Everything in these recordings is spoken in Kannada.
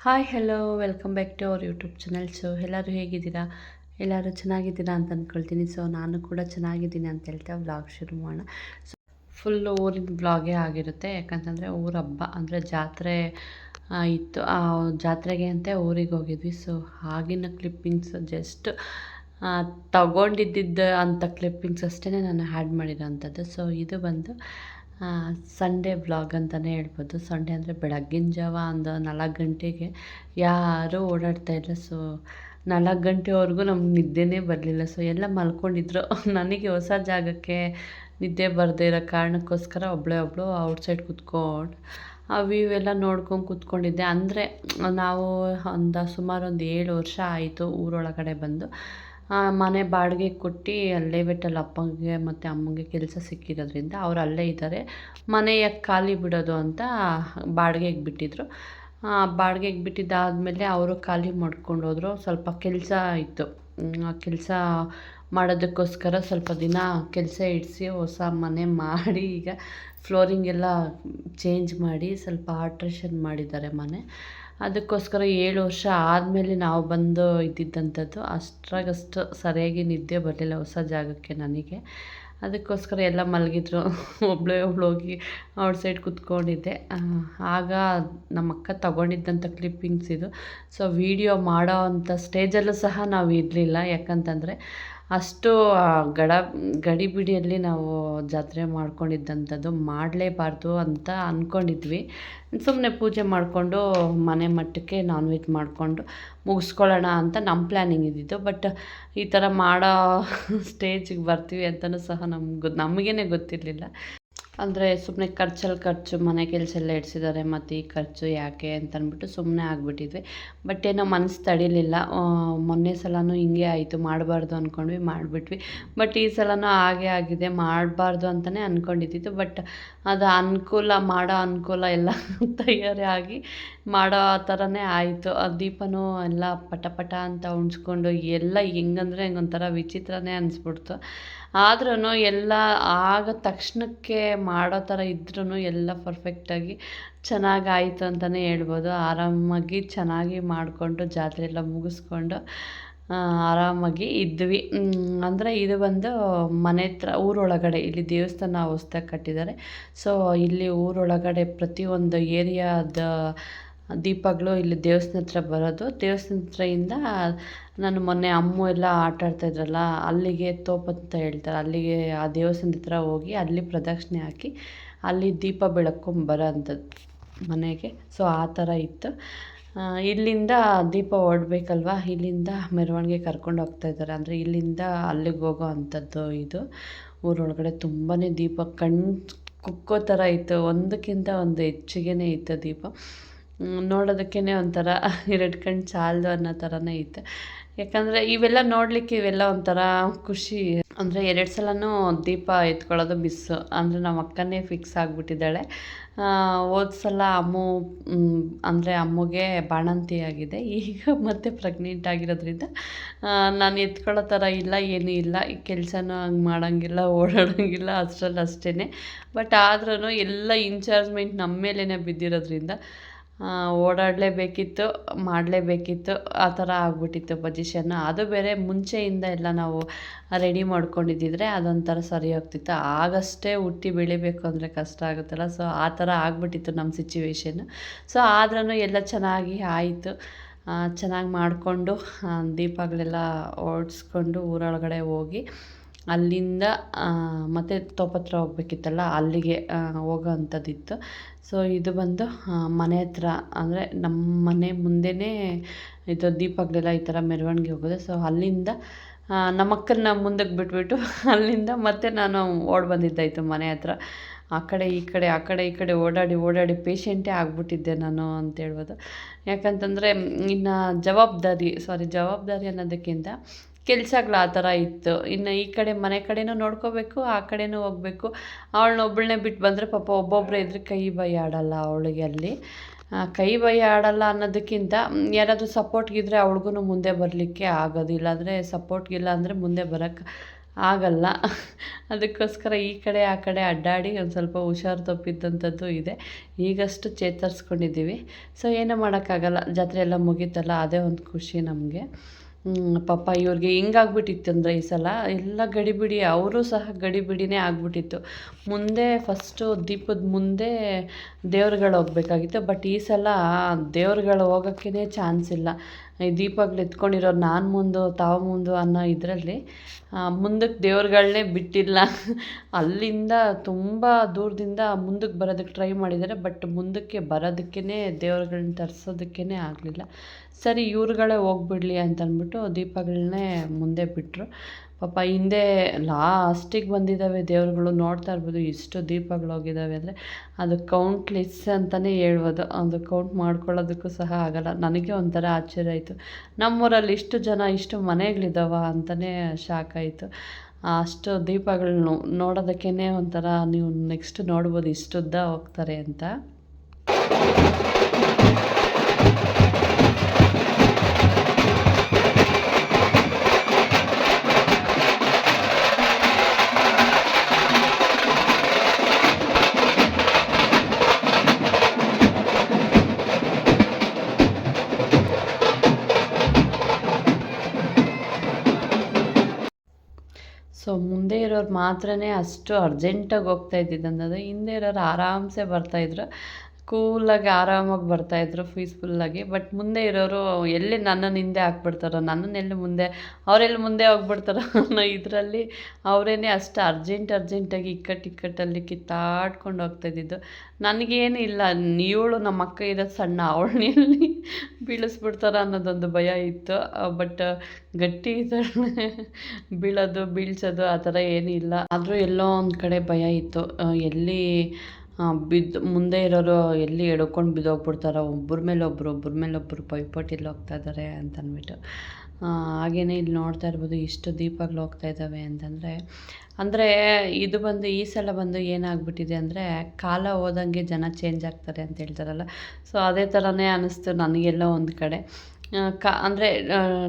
Hi hello welcome back to our YouTube channel so ಎಲ್ಲರೂ ಹೇಗಿದ್ದೀರಾ? ಎಲ್ಲರೂ ಚೆನ್ನಾಗಿದ್ದೀರಾ ಅಂತ ಅಂದ್ಕೊಳ್ತೀನಿ ಸೊ ನಾನು ಕೂಡ ಚೆನ್ನಾಗಿದ್ದೀನಿ ಅಂತ ಹೇಳ್ತಾ ವ್ಲಾಗ್ ಶುರು ಮಾಡೋಣ. ಸೊ ಫುಲ್ಲು ಊರಿನ ಬ್ಲಾಗೇ ಆಗಿರುತ್ತೆ. ಯಾಕಂತಂದರೆ ಊರ ಹಬ್ಬ, ಅಂದರೆ ಜಾತ್ರೆ ಇತ್ತು. ಆ, ಜಾತ್ರೆಗೆ ಅಂತ ಊರಿಗೆ ಹೋಗಿದ್ವಿ. ಸೊ ಆಗಿನ ಕ್ಲಿಪ್ಪಿಂಗ್ಸ್ ಜಸ್ಟ್ ತಗೊಂಡಿದ್ದಿದ್ದ ಅಂಥ ಕ್ಲಿಪ್ಪಿಂಗ್ಸ್ ಅಷ್ಟೇ ನಾನು ಆ್ಯಡ್ ಮಾಡಿರೋಂಥದ್ದು. ಸೊ ಇದು ಬಂದು ಸಂಡೇ ಬ್ಲಾಗ್ ಅಂತಲೇ ಹೇಳ್ಬೋದು. ಸಂಡೇ ಅಂದರೆ ಬೆಳಗ್ಗಿನ ಜಾವ ಒಂದು ನಾಲ್ಕು ಗಂಟೆಗೆ ಯಾರೂ ಓಡಾಡ್ತಾ ಇಲ್ಲ. ಸೊ ನಾಲ್ಕು ಗಂಟೆವರೆಗೂ ನಮ್ಗೆ ನಿದ್ದೆನೇ ಬರಲಿಲ್ಲ. ಸೊ ಎಲ್ಲ ಮಲ್ಕೊಂಡಿದ್ರು. ನನಗೆ ಹೊಸ ಜಾಗಕ್ಕೆ ನಿದ್ದೆ ಬರದೇ ಇರೋ ಕಾರಣಕ್ಕೋಸ್ಕರ ಒಬ್ಬಳೇ ಒಬ್ಬಳು ಔಟ್ಸೈಡ್ ಕೂತ್ಕೊಂಡು, ಆ ವ್ಯೂ ಎಲ್ಲ ನೋಡ್ಕೊಂಡು ಕೂತ್ಕೊಂಡಿದ್ದೆ. ಅಂದರೆ, ನಾವು ಒಂದು ಸುಮಾರು ಒಂದು ಏಳು ವರ್ಷ ಆಯಿತು ಊರೊಳಗಡೆ ಬಂದು. ಮನೆ ಬಾಡಿಗೆ ಕೊಟ್ಟು ಅಲ್ಲೇ ಬಿಟ್ಟಲ್ಲಿ ಅಪ್ಪಂಗೆ ಮತ್ತು ಅಮ್ಮಂಗೆ ಕೆಲಸ ಸಿಕ್ಕಿರೋದ್ರಿಂದ ಅವ್ರು ಅಲ್ಲೇ ಇದ್ದಾರೆ. ಮನೆ ಯಾಕೆ ಖಾಲಿ ಬಿಡೋದು ಅಂತ ಬಾಡಿಗೆಗೆ ಬಿಟ್ಟಿದ್ರು. ಬಾಡಿಗೆಗೆ ಬಿಟ್ಟಿದ್ದಾದಮೇಲೆ ಅವರು ಖಾಲಿ ಮಾಡ್ಕೊಂಡು ಹೋದ್ರು. ಸ್ವಲ್ಪ ಕೆಲಸ ಇತ್ತು. ಆ ಕೆಲಸ ಮಾಡೋದಕ್ಕೋಸ್ಕರ ಸ್ವಲ್ಪ ದಿನ ಕೆಲಸ ಇಡಿಸಿ ಹೊಸ ಮನೆ ಮಾಡಿ ಈಗ ಫ್ಲೋರಿಂಗ್ ಎಲ್ಲ ಚೇಂಜ್ ಮಾಡಿ ಸ್ವಲ್ಪ ಆಲ್ಟ್ರೇಷನ್ ಮಾಡಿದ್ದಾರೆ ಮನೆ. ಅದಕ್ಕೋಸ್ಕರ ಏಳು ವರ್ಷ ಆದಮೇಲೆ ನಾವು ಬಂದು ಇದ್ದಿದ್ದಂಥದ್ದು ಅಷ್ಟ್ರಾಗಷ್ಟು ಸರಿಯಾಗಿ ನಿದ್ದೆ ಬರಲಿಲ್ಲ ಹೊಸ ಜಾಗಕ್ಕೆ ನನಗೆ. ಅದಕ್ಕೋಸ್ಕರ ಎಲ್ಲ ಮಲಗಿದ್ರು. ಒಬ್ಬಳೇ ಒಬ್ಳು ಹೋಗಿ ಔಟ್ಸೈಡ್ ಕೂತ್ಕೊಂಡಿದ್ದೆ. ಆ, ಆಗ ನಮ್ಮ ಅಕ್ಕ ತಗೊಂಡಿದ್ದಂಥ ಕ್ಲಿಪ್ಪಿಂಗ್ಸ್ ಇದು. ಸೊ ವೀಡಿಯೋ ಮಾಡೋ ಅಂಥ ಸ್ಟೇಜಲ್ಲೂ ಸಹ ನಾವು ಇರಲಿಲ್ಲ. ಯಾಕಂತಂದರೆ ಅಷ್ಟು ಗಡ, ಗಡಿಬಿಡಿಯಲ್ಲಿ ನಾವು ಜಾತ್ರೆ ಮಾಡ್ಕೊಂಡಿದ್ದಂಥದ್ದು ಮಾಡಲೇಬಾರ್ದು ಅಂತ ಅಂದ್ಕೊಂಡಿದ್ವಿ ಸುಮ್ಮನೆ ಪೂಜೆ ಮಾಡಿಕೊಂಡು ಮನೆ ಮಟ್ಟಕ್ಕೆ ನಾನ್ ವೆಜ್ ಮಾಡಿಕೊಂಡು ಮುಗಿಸ್ಕೊಳ್ಳೋಣ ಅಂತ ನಮ್ಮ ಪ್ಲ್ಯಾನಿಂಗ್ ಇದ್ದಿದ್ದು. ಬಟ್ ಈ ಥರ ಮಾಡೋ ಸ್ಟೇಜಿಗೆ ಬರ್ತೀವಿ ಅಂತಲೂ ಸಹ ನಮ್ಗೆ ನಮಗೇ ಗೊತ್ತಿರಲಿಲ್ಲ. ಅಂದರೆ ಸುಮ್ಮನೆ ಖರ್ಚಲ್ಲಿ ಖರ್ಚು, ಮನೆ ಕೆಲಸ ಎಲ್ಲ ಇಡ್ಸಿದ್ದಾರೆ ಮತ್ತು ಈ ಖರ್ಚು ಯಾಕೆ ಅಂತ ಅಂದ್ಬಿಟ್ಟು ಸುಮ್ಮನೆ ಆಗಿಬಿಟ್ಟಿದ್ವಿ. ಬಟ್ ಏನೋ ಮನಸ್ಸು ತಡಿಲಿಲ್ಲ. ಮೊನ್ನೆ ಸಲನೂ ಹಿಂಗೆ ಆಯಿತು, ಮಾಡಬಾರ್ದು ಅಂದ್ಕೊಂಡ್ವಿ ಮಾಡಿಬಿಟ್ವಿ. ಬಟ್ ಈ ಸಲನೂ ಹಾಗೆ ಆಗಿದೆ, ಮಾಡಬಾರ್ದು ಅಂತಲೇ ಅಂದ್ಕೊಂಡಿದ್ದಿತ್ತು ಬಟ್ ಅದು ಅನುಕೂಲ, ಮಾಡೋ ಅನುಕೂಲ ಎಲ್ಲ ತಯಾರಿ ಆಗಿ ಮಾಡೋ ಥರನೇ ಆಯಿತು. ಆ ದೀಪನೂ ಎಲ್ಲ ಪಟ ಪಟ ಅಂತ ಉಣ್ಸ್ಕೊಂಡು, ಎಲ್ಲ ಹೆಂಗಂದ್ರೆ ಒಂಥರ ವಿಚಿತ್ರನೇ ಅನಿಸ್ಬಿಡ್ತು. ಆದ್ರೂ ಎಲ್ಲ ಆಗ ತಕ್ಷಣಕ್ಕೆ ಮಾಡೋ ಥರ ಇದ್ರೂ ಎಲ್ಲ ಪರ್ಫೆಕ್ಟಾಗಿ ಚೆನ್ನಾಗಾಯಿತು ಅಂತಲೇ ಹೇಳ್ಬೋದು. ಆರಾಮಾಗಿ ಚೆನ್ನಾಗಿ ಮಾಡಿಕೊಂಡು ಜಾತ್ರೆ ಎಲ್ಲ ಮುಗಿಸ್ಕೊಂಡು ಆರಾಮಾಗಿ ಇದ್ವಿ. ಅಂದರೆ ಇದು ಬಂದು ಮನೆ ಹತ್ರ, ಊರೊಳಗಡೆ, ಇಲ್ಲಿ ದೇವಸ್ಥಾನ ಹೊಸ್ದಾಗಿ ಕಟ್ಟಿದ್ದಾರೆ. ಸೊ ಇಲ್ಲಿ ಊರೊಳಗಡೆ ಪ್ರತಿಯೊಂದು ಏರಿಯಾದ ದೀಪಗಳು ಇಲ್ಲಿ ದೇವಸ್ಥಾನ ಹತ್ರ ಬರೋದು. ದೇವಸ್ಥಾನ ಹತ್ರದಿಂದ ನಾನು ಮೊನ್ನೆ ಅಮ್ಮು ಎಲ್ಲ ಆಟ ಆಡ್ತಾ ಇದ್ರಲ್ಲ, ಅಲ್ಲಿಗೆ ತೋಪ ಅಂತ ಹೇಳ್ತಾರೆ. ಅಲ್ಲಿಗೆ ಆ ದೇವಸ್ಥಾನದ ಹತ್ರ ಹೋಗಿ ಅಲ್ಲಿ ಪ್ರದಕ್ಷಿಣೆ ಹಾಕಿ ಅಲ್ಲಿ ದೀಪ ಬೆಳಕೊಂಡು ಬರೋ ಅಂಥದ್ದು ಮನೆಗೆ. ಸೊ ಆ ಥರ ಇತ್ತು. ಇಲ್ಲಿಂದ ದೀಪ ಹೊರಡ್ಬೇಕಲ್ವ ಇಲ್ಲಿಂದ ಮೆರವಣಿಗೆ ಕರ್ಕೊಂಡು ಹೋಗ್ತಾ ಇದ್ದಾರೆ. ಅಂದರೆ ಇಲ್ಲಿಂದ ಅಲ್ಲಿಗೆ ಹೋಗೋ ಅಂಥದ್ದು ಇದು. ಊರೊಳಗಡೆ ತುಂಬಾ ದೀಪ, ಕಣ್ ಕುಕ್ಕೋ ಥರ ಇತ್ತು. ಒಂದಕ್ಕಿಂತ ಒಂದು ಹೆಚ್ಚಿಗೆ ಇತ್ತು ದೀಪ. ನೋಡೋದಕ್ಕೇ ಒಂಥರ ಎರಡು ಕಣ್ಣು ಚಾಲ್ದು ಅನ್ನೋ ಥರನೇ ಐತೆ. ಯಾಕಂದರೆ ಇವೆಲ್ಲ ನೋಡಲಿಕ್ಕೆ ಇವೆಲ್ಲ ಒಂಥರ ಖುಷಿ. ಅಂದರೆ ಎರಡು ಸಲನೂ ದೀಪ ಎತ್ಕೊಳ್ಳೋದು ಮಿಸ್ಸು ಅಂದರೆ ನಮ್ಮ ಅಕ್ಕನೇ ಫಿಕ್ಸ್ ಆಗಿಬಿಟ್ಟಿದ್ದಾಳೆ. ಹೋದ ಸಲ ಅಮ್ಮು ಅಂದರೆ ಅಮ್ಮಗೆ ಬಾಣಂತಿ ಆಗಿದೆ. ಈಗ ಮತ್ತೆ ಪ್ರೆಗ್ನೆಂಟ್ ಆಗಿರೋದ್ರಿಂದ ನಾನು ಎತ್ಕೊಳ್ಳೋ ಥರ ಇಲ್ಲ, ಏನೂ ಇಲ್ಲ. ಈ ಕೆಲಸನೂ ಹಂಗೆ ಮಾಡೋಂಗಿಲ್ಲ, ಓಡಾಡೋಂಗಿಲ್ಲ, ಅಷ್ಟರಲ್ಲಿ ಅಷ್ಟೇ ಬಟ್ ಆದ್ರೂ ಎಲ್ಲ ಇನ್ಚಾರ್ಜ್ಮೆಂಟ್ ನಮ್ಮ ಮೇಲೇ ಬಿದ್ದಿರೋದ್ರಿಂದ ಓಡಾಡಲೇಬೇಕಿತ್ತು, ಮಾಡಲೇಬೇಕಿತ್ತು, ಆ ಥರ ಆಗಿಬಿಟ್ಟಿತ್ತು ಪೊಸಿಷನ್ನು ಅದು ಬೇರೆ ಮುಂಚೆಯಿಂದ ಎಲ್ಲ ನಾವು ರೆಡಿ ಮಾಡ್ಕೊಂಡಿದ್ದಿದ್ರೆ ಅದೊಂಥರ ಸರಿ ಹೋಗ್ತಿತ್ತು ಆಗಷ್ಟೇ ಹುಟ್ಟಿ ಬೆಳಿಬೇಕು ಅಂದರೆ ಕಷ್ಟ ಆಗುತ್ತಲ್ಲ. ಸೊ ಆ ಥರ ಆಗ್ಬಿಟ್ಟಿತ್ತು ನಮ್ಮ ಸಿಚುವೇಶನ್ ಸೊ ಆದ್ರೂ ಎಲ್ಲ ಚೆನ್ನಾಗಿ ಆಯಿತು. ಚೆನ್ನಾಗಿ ಮಾಡಿಕೊಂಡು ದೀಪಗಳೆಲ್ಲ ಓಡಿಸ್ಕೊಂಡು ಊರೊಳಗಡೆ ಹೋಗಿ ಅಲ್ಲಿಂದ ಮತ್ತೆ ತೋಪತ್ರ ಹೋಗ್ಬೇಕಿತ್ತಲ್ಲ, ಅಲ್ಲಿಗೆ ಹೋಗೋ ಅಂಥದ್ದಿತ್ತು ಸೊ ಇದು ಬಂದು ಮನೆ ಹತ್ರ, ಅಂದರೆ ನಮ್ಮ ಮನೆ ಮುಂದೆನೇ ಇದು ದೀಪಗಳೆಲ್ಲ ಈ ಥರ ಮೆರವಣಿಗೆ ಹೋಗೋದು. ಸೊ ಅಲ್ಲಿಂದ ನಮ್ಮ ಅಕ್ಕನ್ನ ಮುಂದಕ್ಕೆ ಬಿಟ್ಬಿಟ್ಟು ಅಲ್ಲಿಂದ ಮತ್ತೆ ನಾನು ಓಡಿ ಬಂದಿದ್ದಾಯಿತು ಮನೆ ಹತ್ರ. ಆ ಕಡೆ, ಈ ಕಡೆ, ಆ ಕಡೆ, ಈ ಕಡೆ ಓಡಾಡಿ ಓಡಾಡಿ ಪೇಷೆಂಟೇ ಆಗಿಬಿಟ್ಟಿದ್ದೆ ನಾನು ಅಂತ ಹೇಳ್ಬೋದು. ಯಾಕಂತಂದರೆ, ಇನ್ನು ಜವಾಬ್ದಾರಿ ಸಾರಿ ಜವಾಬ್ದಾರಿ ಅನ್ನೋದಕ್ಕಿಂತ ಕೆಲ್ಸಗಳು ಆ ಥರ ಇತ್ತು. ಇನ್ನು ಈ ಕಡೆ ಮನೆ ಕಡೆನೂ ನೋಡ್ಕೋಬೇಕು, ಆ ಕಡೆನೂ ಹೋಗಬೇಕು. ಅವಳನ್ನ ಒಬ್ಬಳನ್ನೇ ಬಿಟ್ಟು ಬಂದರೆ ಪಾಪ ಒಬ್ಬೊಬ್ಬರೇ ಇದ್ರೆ ಕೈ ಬೈ ಆಡಲ್ಲ ಅವಳಿಗೆ ಅಲ್ಲಿ. ಕೈ ಬೈ ಆಡಲ್ಲ ಅನ್ನೋದಕ್ಕಿಂತ ಯಾರಾದರೂ ಸಪೋರ್ಟ್ಗಿದ್ರೆ ಅವಳಿಗೂ ಮುಂದೆ ಬರಲಿಕ್ಕೆ ಆಗೋದು ಇಲ್ಲಾಂದರೆ ಸಪೋರ್ಟ್ಗಿಲ್ಲ ಅಂದರೆ ಮುಂದೆ ಬರೋಕ್ಕೆ ಆಗಲ್ಲ. ಅದಕ್ಕೋಸ್ಕರ ಈ ಕಡೆ ಆ ಕಡೆ ಅಡ್ಡಾಡಿ ಒಂದು ಸ್ವಲ್ಪ ಹುಷಾರು ತಪ್ಪಿದ್ದಂಥದ್ದು ಇದೆ. ಈಗಷ್ಟು ಚೇತರಿಸ್ಕೊಂಡಿದ್ದೀವಿ. ಸೊ ಏನೂ ಮಾಡೋಕ್ಕಾಗಲ್ಲ. ಜಾತ್ರೆ ಎಲ್ಲ ಮುಗೀತಲ್ಲ, ಅದೇ ಒಂದು ಖುಷಿ ನಮಗೆ. ಪಾಪ ಇವ್ರಿಗೆ ಹೆಂಗಾಗ್ಬಿಟ್ಟಿತ್ತು ಅಂದರೆ ಈ ಸಲ. ಎಲ್ಲ ಗಡಿಬಿಡಿ, ಅವರು ಸಹ ಗಡಿಬಿಡಿನೇ ಆಗ್ಬಿಟ್ಟಿತ್ತು. ಮುಂದೆ ಫಸ್ಟು ದೀಪದ ಮುಂದೆ ದೇವ್ರುಗಳು ಹೋಗ್ಬೇಕಾಗಿತ್ತು ಬಟ್ ಈ ಸಲ ದೇವ್ರುಗಳು ಹೋಗೋಕ್ಕೇ ಚಾನ್ಸ್ ಇಲ್ಲ. ಈ ದೀಪಗಳು ಎತ್ಕೊಂಡಿರೋರು ನಾನು ಮುಂದು, ತಾವು ಮುಂದು ಅನ್ನೋ ಇದರಲ್ಲಿ ಮುಂದಕ್ಕೆ ದೇವ್ರುಗಳನ್ನೇ ಬಿಟ್ಟಿಲ್ಲ. ಅಲ್ಲಿಂದ ತುಂಬ ದೂರದಿಂದ ಮುಂದಕ್ಕೆ ಬರೋದಕ್ಕೆ ಟ್ರೈ ಮಾಡಿದ್ದಾರೆ ಬಟ್ ಮುಂದಕ್ಕೆ ಬರೋದಕ್ಕೇ ದೇವ್ರುಗಳ್ನ ತರ್ಸೋದಕ್ಕೇ ಆಗಲಿಲ್ಲ. ಸರಿ, ಇವ್ರುಗಳೇ ಹೋಗ್ಬಿಡ್ಲಿ ಅಂತ ಅಂದ್ಬಿಟ್ಟು ದೀಪಗಳನ್ನೇ ಮುಂದೆ ಬಿಟ್ಟರು ಪಾಪ ಹಿಂದೆ ಲಾಸ್ಟಿಗೆ ಬಂದಿದ್ದಾವೆ ದೇವರುಗಳು ನೋಡ್ತಾ ಇರ್ಬೋದು ಇಷ್ಟು ದೀಪಗಳು ಹೋಗಿದ್ದಾವೆ ಅಂದರೆ ಅದು ಕೌಂಟ್ಲೆಸ್ ಅಂತಲೇ ಹೇಳ್ಬೋದು. ಅದು ಕೌಂಟ್ ಮಾಡ್ಕೊಳ್ಳೋದಕ್ಕೂ ಸಹ ಆಗಲ್ಲ. ನನಗೆ ಒಂಥರ ಆಶ್ಚರ್ಯ ಆಯಿತು. ನಮ್ಮೂರಲ್ಲಿ ಇಷ್ಟು ಜನ, ಇಷ್ಟು ಮನೆಗಳಿದ್ದಾವ ಅಂತಲೇ ಶಾಕ್ ಆಯಿತು. ಅಷ್ಟು ದೀಪಗಳನ್ನು ನೋಡೋದಕ್ಕೇ ಒಂಥರ ನೀವು ನೆಕ್ಸ್ಟ್ ನೋಡ್ಬೋದು ಇಷ್ಟುದ್ದ ಹೋಗ್ತಾರೆ ಅಂತ. ಸೊ ಮುಂದೆ ಇರೋರು ಮಾತ್ರ ಅಷ್ಟು ಅರ್ಜೆಂಟಾಗಿ ಹೋಗ್ತಾ ಇದ್ದಿದ್ದು ಅನ್ನೋದು ಹಿಂದೆ ಇರೋರು ಆರಾಮ್ಸೆ ಬರ್ತಾಯಿದ್ರು ಕೂಲಾಗಿ ಆರಾಮಾಗಿ ಬರ್ತಾಯಿದ್ರು ಪೀಸ್ಫುಲ್ಲಾಗಿ ಬಟ್ ಮುಂದೆ ಇರೋರು ಎಲ್ಲಿ ನನ್ನನ್ನು ಹಿಂದೆ ಹಾಕ್ಬಿಡ್ತಾರೋ ನನ್ನನ್ನು ಎಲ್ಲಿ ಮುಂದೆ ಅವರೆಲ್ಲಿ ಮುಂದೆ ಹೋಗ್ಬಿಡ್ತಾರೋ ಅನ್ನೋ ಇದರಲ್ಲಿ ಅವರೇನೆ ಅಷ್ಟು ಅರ್ಜೆಂಟ್ ಅರ್ಜೆಂಟಾಗಿ ಇಕ್ಕಟ್ಟು ಇಕ್ಕಟ್ಟಲ್ಲಿ ಕಿತ್ತಾಡ್ಕೊಂಡು ಹೋಗ್ತಾಯಿದ್ದಿದ್ದು ನನಗೇನು ಇಲ್ಲ ಇವಳು ನಮ್ಮ ಅಕ್ಕ ಇರೋದು ಸಣ್ಣ ಅವಳನ್ನೆಲ್ಲಿ ಬೀಳಿಸ್ಬಿಡ್ತಾರ ಅನ್ನೋದೊಂದು ಭಯ ಇತ್ತು. ಬಟ್ ಗಟ್ಟಿ ಇದ್ದಾಳೆ ಬೀಳೋದು, ಬೀಳ್ಸೋದು ಆ ಥರ ಏನೂ ಇಲ್ಲ. ಆದರೂ ಎಲ್ಲೋ ಒಂದು ಕಡೆ ಭಯ ಇತ್ತು. ಎಲ್ಲಿ ಬಿದ್ದು ಮುಂದೆ ಇರೋರು ಎಲ್ಲಿ ಎಳ್ಕೊಂಡು ಬಿದ್ದೋಗ್ಬಿಡ್ತಾರೋ ಒಬ್ಬರ ಮೇಲೆ ಒಬ್ಬರು ಒಬ್ಬರ ಮೇಲೆ ಒಬ್ಬರು ಪೈಪೋಟಿಲಿ ಹೋಗ್ತಾ ಇದ್ದಾರೆ ಅಂತ ಅಂದ್ಬಿಟ್ಟು. ಹಾಗೆಯೇ ಇಲ್ಲಿ ನೋಡ್ತಾ ಇರ್ಬೋದು, ಇಷ್ಟು ದೀಪಗಳು ಹೋಗ್ತಾ ಇದ್ದಾವೆ ಅಂತಂದರೆ, ಅಂದರೆ ಇದು ಬಂದು, ಈ ಸಲ ಬಂದು ಏನಾಗ್ಬಿಟ್ಟಿದೆ ಅಂದರೆ, ಕಾಲ ಹೋದಂಗೆ ಜನ ಚೇಂಜ್ ಆಗ್ತಾರೆ ಅಂತ ಹೇಳ್ತಾರಲ್ಲ. ಸೊ ಅದೇ ಥರನೇ ಅನ್ನಿಸ್ತು ನನಗೆಲ್ಲ ಒಂದು ಕಡೆ. ಕ ಅಂದರೆ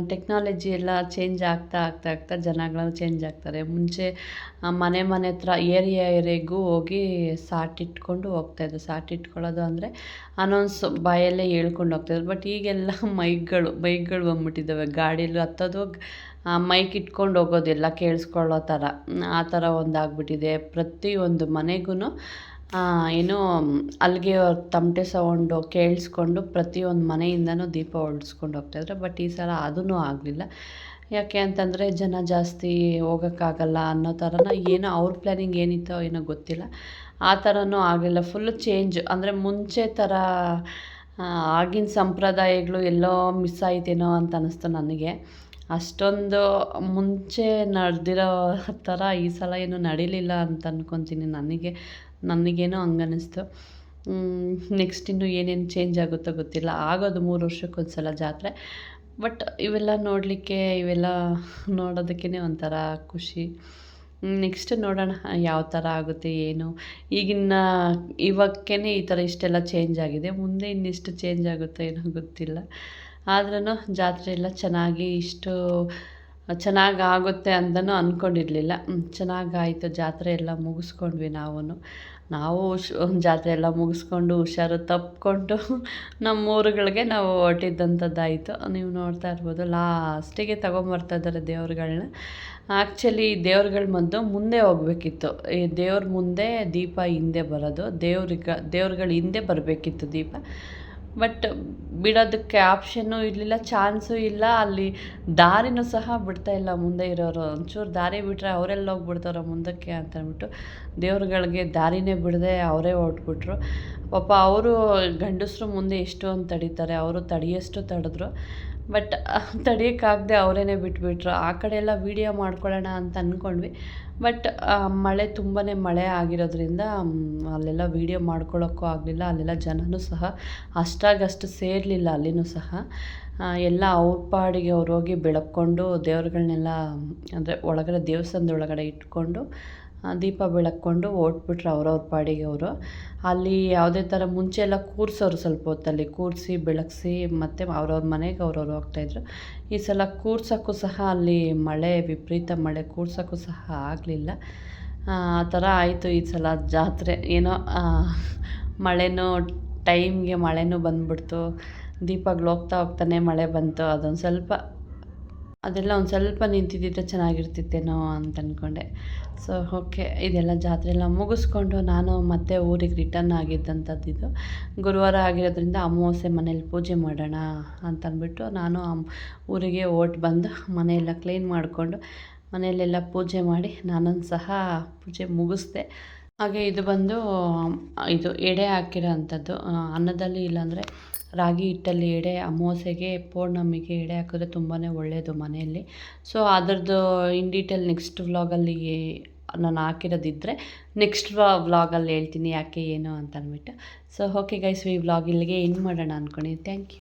ಟೆಕ್ನಾಲಜಿ ಎಲ್ಲ ಚೇಂಜ್ ಆಗ್ತಾ ಆಗ್ತಾ ಆಗ್ತಾ ಜನಗಳು ಚೇಂಜ್ ಆಗ್ತಾರೆ. ಮುಂಚೆ ಮನೆ ಮನೆ ಹತ್ರ ಏರಿಯಾ ಏರಿಯಾಗೂ ಹೋಗಿ ಸಾಟಿಟ್ಕೊಂಡು ಹೋಗ್ತಾಯಿದ್ರು ಸಾಟಿಟ್ಕೊಳ್ಳೋದು ಅಂದರೆ ಅನೌನ್ಸ್ ಬಾಯಲ್ಲೇ ಹೇಳ್ಕೊಂಡು ಹೋಗ್ತಾಯಿದ್ರು ಬಟ್ ಈಗೆಲ್ಲ ಮೈಕ್ಗಳು ಮೈಕ್ಗಳು ಬಂದ್ಬಿಟ್ಟಿದ್ದಾವೆ. ಗಾಡೀಲಿ ಹತ್ತೋದು ಮೈಕ್ ಇಟ್ಕೊಂಡು ಹೋಗೋದೆಲ್ಲ ಕೇಳಿಸ್ಕೊಳ್ಳೋ ಥರ. ಆ ಥರ ಒಂದು ಆಗ್ಬಿಟ್ಟಿದೆ ಪ್ರತಿಯೊಂದು ಮನೆಗೂ ಏನು ಅಲ್ಲಿಗೆ ತಮಟೆ ಸೌಂಡು ಕೇಳಿಸ್ಕೊಂಡು ಪ್ರತಿಯೊಂದು ಮನೆಯಿಂದಲೂ ದೀಪ ಹೊಳ್ಸ್ಕೊಂಡು ಹೋಗ್ತಾಯಿದ್ರು ಬಟ್ ಈ ಸಲ ಅದೂ ಆಗಲಿಲ್ಲ. ಯಾಕೆ ಅಂತಂದರೆ ಜನ ಜಾಸ್ತಿ ಹೋಗೋಕ್ಕಾಗಲ್ಲ ಅನ್ನೋ ಥರನ ಏನೋ ಅವ್ರ ಪ್ಲ್ಯಾನಿಂಗ್ ಏನಿತ್ತೋ ಏನೋ ಗೊತ್ತಿಲ್ಲ. ಆ ಥರನೂ ಆಗಲಿಲ್ಲ. ಫುಲ್ಲು ಚೇಂಜ್ ಅಂದರೆ ಮುಂಚೆ ಥರ ಆಗಿನ ಸಂಪ್ರದಾಯಗಳು ಎಲ್ಲೋ ಮಿಸ್ ಆಯ್ತೇನೋ ಅಂತ ಅನ್ನಿಸ್ತು ನನಗೆ. ಅಷ್ಟೊಂದು ಮುಂಚೆ ನಡೆದಿರೋ ಥರ ಈ ಸಲ ಏನೂ ನಡೀಲಿಲ್ಲ ಅಂತ ಅಂದ್ಕೊತೀನಿ ನನಗೆ. ನನಗೇನೋ ಹಂಗೆ ಅನ್ನಿಸ್ತು ನೆಕ್ಸ್ಟ್ ಇನ್ನು ಏನೇನು ಚೇಂಜ್ ಆಗುತ್ತೋ ಗೊತ್ತಿಲ್ಲ. ಆಗೋದು ಮೂರು ವರ್ಷಕ್ಕೊಂದ್ಸಲ ಜಾತ್ರೆ. ಬಟ್ ಇವೆಲ್ಲ ನೋಡಲಿಕ್ಕೆ, ಇವೆಲ್ಲ ನೋಡೋದಕ್ಕೇ ಒಂಥರ ಖುಷಿ. ನೆಕ್ಸ್ಟ್ ನೋಡೋಣ ಯಾವ ಥರ ಆಗುತ್ತೆ, ಏನು. ಈಗಿನ ಇವಾಗೇ ಈ ಥರ ಇಷ್ಟೆಲ್ಲ ಚೇಂಜ್ ಆಗಿದೆ. ಮುಂದೆ ಇನ್ನಿಷ್ಟು ಚೇಂಜ್ ಆಗುತ್ತೋ ಏನೋ ಗೊತ್ತಿಲ್ಲ. ಆದ್ರೂ ಜಾತ್ರೆ ಎಲ್ಲ ಚೆನ್ನಾಗಿ ಇಷ್ಟು ಚೆನ್ನಾಗಿ ಆಗುತ್ತೆ ಅಂತಲೂ ಅಂದ್ಕೊಂಡಿರ್ಲಿಲ್ಲ ಚೆನ್ನಾಗಾಯಿತು. ಜಾತ್ರೆ ಎಲ್ಲ ಮುಗಿಸ್ಕೊಂಡ್ವಿ ನಾವು ನಾವು ಜಾತ್ರೆ ಎಲ್ಲ ಮುಗಿಸ್ಕೊಂಡು ಹುಷಾರು ತಪ್ಪಿಕೊಂಡು ನಮ್ಮ ಊರುಗಳಿಗೆ ನಾವು ಹೊರಟಿದ್ದಂಥದ್ದಾಯಿತು. ನೀವು ನೋಡ್ತಾ ಇರ್ಬೋದು, ಲಾಸ್ಟಿಗೆ ತಗೊಂಬರ್ತಾ ಇದ್ದಾರೆ ದೇವ್ರುಗಳನ್ನ ಆ್ಯಕ್ಚುಲಿ ದೇವ್ರುಗಳ ಮದ್ದು ಮುಂದೆ ಹೋಗ್ಬೇಕಿತ್ತು. ಈ ದೇವ್ರ ಮುಂದೆ ದೀಪ ಹಿಂದೆ ಬರೋದು, ದೇವ್ರಿಗೆ, ದೇವ್ರುಗಳ ಹಿಂದೆ ಬರಬೇಕಿತ್ತು ದೀಪ. ಬಟ್ ಬಿಡೋದಕ್ಕೆ ಆಪ್ಷನ್ನು ಇರಲಿಲ್ಲ, ಚಾನ್ಸು ಇಲ್ಲ. ಅಲ್ಲಿ ದಾರಿನೂ ಸಹ ಬಿಡ್ತಾ ಇಲ್ಲ ಮುಂದೆ ಇರೋರು. ಒಂಚೂರು ದಾರಿ ಬಿಟ್ಟರೆ ಅವರೆಲ್ಲ ಹೋಗ್ಬಿಡ್ತಾರೋ ಮುಂದಕ್ಕೆ ಅಂತ ಅಂದ್ಬಿಟ್ಟು ದೇವ್ರುಗಳಿಗೆ ದಾರಿನೇ ಬಿಡದೆ ಅವರೇ ಹೊರ್ಟ್ಬಿಟ್ರು. ಪಾಪ ಅವರು ಗಂಡಸರು ಮುಂದೆ ಎಷ್ಟೊಂದು ತಡೀತಾರೆ. ಅವರು ತಡೆಯೋಷ್ಟು ತಡೆದ್ರು. ಬಟ್ ತಡಿಯೋಕ್ಕಾಗದೆ ಅವರೇನೆ ಬಿಟ್ಬಿಟ್ರು. ಆ ಕಡೆ ಎಲ್ಲ ವೀಡಿಯೋ ಮಾಡ್ಕೊಳ್ಳೋಣ ಅಂತ ಅಂದ್ಕೊಂಡ್ವಿ ಬಟ್ ಮಳೆ ತುಂಬಾ ಮಳೆ ಆಗಿರೋದ್ರಿಂದ ಅಲ್ಲೆಲ್ಲ ವೀಡಿಯೋ ಮಾಡ್ಕೊಳ್ಳೋಕ್ಕೂ ಆಗಲಿಲ್ಲ. ಅಲ್ಲೆಲ್ಲ ಜನನೂ ಸಹ ಅಷ್ಟಾಗಷ್ಟು ಸೇರಲಿಲ್ಲ ಅಲ್ಲಿನೂ ಸಹ. ಎಲ್ಲ ಅವ್ರ ಪಾಡಿಗೆ ಅವ್ರು ಹೋಗಿ ಬೆಳಕೊಂಡು ದೇವ್ರುಗಳ್ನೆಲ್ಲ, ಅಂದರೆ ಒಳಗಡೆ ದೇವಸ್ಥಾನದ ಒಳಗಡೆ ಇಟ್ಕೊಂಡು ದೀಪ ಬೆಳಕೊಂಡು ಹೊರ್ಟ್ಬಿಟ್ರು ಅವ್ರವ್ರ ಪಾಡಿಗೆ ಅವರು. ಅಲ್ಲಿ ಯಾವುದೇ ಥರ ಮುಂಚೆ ಎಲ್ಲ ಕೂರಿಸೋರು ಸ್ವಲ್ಪ ಹೊತ್ತಲ್ಲಿ, ಕೂರಿಸಿ, ಬೆಳಗಿಸಿ ಮತ್ತು ಅವ್ರವ್ರ ಮನೆಗೆ ಅವ್ರವ್ರು ಹೋಗ್ತಾಯಿದ್ರು ಈ ಸಲ ಕೂರ್ಸೋಕ್ಕೂ ಸಹ ಅಲ್ಲಿ ಮಳೆ, ವಿಪರೀತ ಮಳೆ, ಕೂರ್ಸೋಕ್ಕೂ ಸಹ ಆಗಲಿಲ್ಲ. ಆ ಥರ ಆಯಿತು ಈ ಸಲ ಜಾತ್ರೆ. ಏನೋ ಮಳೆನೂ ಟೈಮ್ಗೆ ಮಳೆನೂ ಬಂದ್ಬಿಡ್ತು. ದೀಪಗಳು ಹೋಗ್ತಾ ಹೋಗ್ತಾನೆ ಮಳೆ ಬಂತು. ಅದೊಂದು ಸ್ವಲ್ಪ ಅದೆಲ್ಲ ಒಂದು ಸ್ವಲ್ಪ ನಿಂತಿದ್ದಿದ್ರೆ ಚೆನ್ನಾಗಿರ್ತಿತ್ತೇನೋ ಅಂತ ಅಂದ್ಕೊಂಡೆ ಸೊ ಓಕೆ ಇದೆಲ್ಲ ಜಾತ್ರೆ ಎಲ್ಲ ಮುಗಿಸ್ಕೊಂಡು ನಾನು ಮತ್ತೆ ಊರಿಗೆ ರಿಟರ್ನ್ ಆಗಿದ್ದಂಥದ್ದು ಗುರುವಾರ ಆಗಿರೋದ್ರಿಂದ ಅಮಾವಾಸ್ಯೆ ಮನೇಲಿ ಪೂಜೆ ಮಾಡೋಣ ಅಂತ ಅಂದ್ಬಿಟ್ಟು ನಾನು ಊರಿಗೆ ಓಟ್ ಬಂದು ಮನೆಯೆಲ್ಲ ಕ್ಲೀನ್ ಮಾಡಿಕೊಂಡು ಮನೆಯಲ್ಲೆಲ್ಲ ಪೂಜೆ ಮಾಡಿ ನಾನೊಂದು ಸಹ ಪೂಜೆ ಮುಗಿಸ್ದೆ. ಹಾಗೆ ಇದು ಬಂದು ಇದು ಎಡೆ ಹಾಕಿರೋ ಅಂಥದ್ದು ಅನ್ನದಲ್ಲಿ ಇಲ್ಲಾಂದರೆ ರಾಗಿ ಹಿಟ್ಟಲ್ಲಿ ಎಡೆ, ಅಮಾವಾಸ್ಯೆಗೆ ಪೌರ್ಣಮಿಗೆ ಎಡೆ ಹಾಕಿದ್ರೆ ತುಂಬಾ ಒಳ್ಳೆಯದು ಮನೆಯಲ್ಲಿ. ಸೊ ಅದರದ್ದು ಇನ್ ಡೀಟೇಲ್ ನೆಕ್ಸ್ಟ್ ವ್ಲಾಗಲ್ಲಿ ನಾನು ಹಾಕಿರೋದಿದ್ದರೆ ನೆಕ್ಸ್ಟ್ ವ್ಲಾಗಲ್ಲಿ ಹೇಳ್ತೀನಿ ಯಾಕೆ ಏನು ಅಂತ ಅಂದ್ಬಿಟ್ಟು. ಸೊ, ಓಕೆ ಗೈಸ್, ಈ ವ್ಲಾಗ್ ಇಲ್ಲಿಗೆ ಎಂಡ್ ಮಾಡೋಣ ಅಂದ್ಕೊಂಡಿದ್ದೀನಿ ಥ್ಯಾಂಕ್ ಯು.